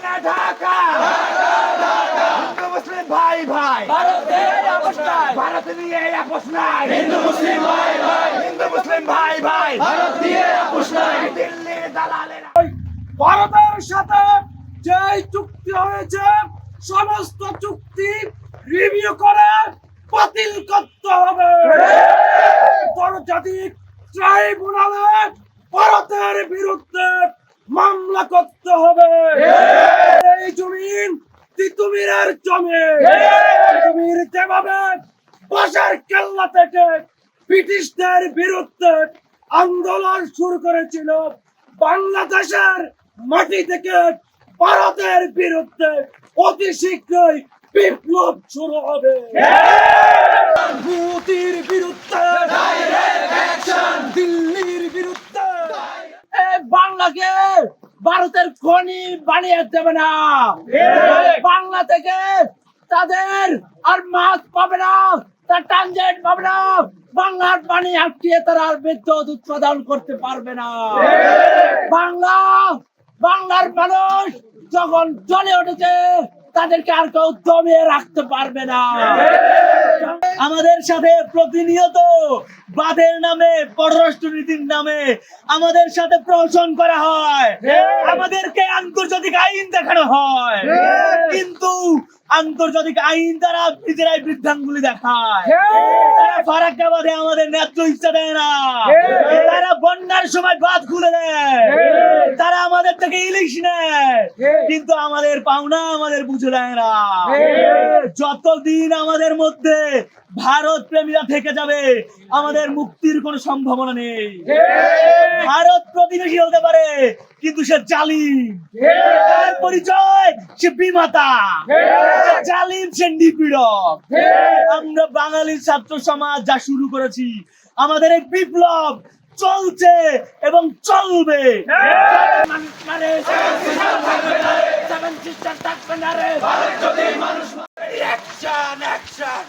হাসিনা ঢাকা। হিন্দু মুসলিম ভাই ভাই। ভারতে আপোষ ভারত নিয়ে আপোষ নাই। হিন্দু মুসলিম ভাই ভাই। হিন্দু মুসলিম ভাই ভাই। ভারত নিয়ে আপোষ নাই। দিল্লি দালালেরা। ভারতের সাথে যে চুক্তি হয়েছে সমস্ত চুক্তি রিভিউ করে বাতিল করতে হবে। আন্তর্জাতিক ট্রাইব্যুনালে ভারতের বিরুদ্ধে মামলা করতে হবে। তিতুমিরের জমি। তিতুমির যেভাবে বাসার কেল্লা থেকে ব্রিটিশদের বিরুদ্ধে আন্দোলন শুরু করেছিল বাংলাদেশের মাটি থেকে ভারতের বিরুদ্ধে অতি শীঘ্রই বিপ্লব শুরু হবে মোদির বিরুদ্ধে দিল্লির বিরুদ্ধে এ বাংলাকে ভারতের খনি বানিয়ে দেবে না। বাংলা থেকে তাদের আর মাছ পাবে না, তার ট্রানজেট পাবে না। বাংলার পানি আটকিয়ে তারা আর বিদ্যুৎ উৎপাদন করতে পারবে না। বাংলা, বাংলার মানুষ যখন জ্বলে উঠেছে, তাদেরকে আর কেউ দমিয়ে রাখতে পারবে না। আমাদের সাথে প্রতিনিয়ত বাদের নামে পররাষ্ট্র নীতির নামে আমাদের সাথে প্রহসন করা হয়। আমাদেরকে আন্তর্জাতিক আইন দেখানো হয়। কিন্তু আন্তর্জাতিক আইন দ্বারা নিজেরাই বৃদ্ধাঙ্গুলি দেখায়। তারা ফারাক্কা বাদে আমাদের ন্যায্য ইচ্ছা দেয় না। তারা বন্যার সময় বাদ খুলে দেয়। তারা আমাদের থেকে ইলিশ নেয় কিন্তু আমাদের পাওনা আমাদের বুঝে দেয় না। যতদিন আমাদের মধ্যে ভারত প্রেমীরা থেকে যাবে আমাদের মুক্তির কোনো সম্ভাবনা নেই। ভারত প্রতিবেশী হতে পারে কিন্তু সে জালিম। তার পরিচয় সে বিমাতা। জালিম সে নিপীড়ক। আমরা বাঙালির ছাত্র সমাজ যা শুরু করেছি আমাদের এই বিপ্লব চলছে এবং চলবে মানুষ মারে সেভেন সিস্টার থাকবে না রে অ্যাকশন অ্যাকশন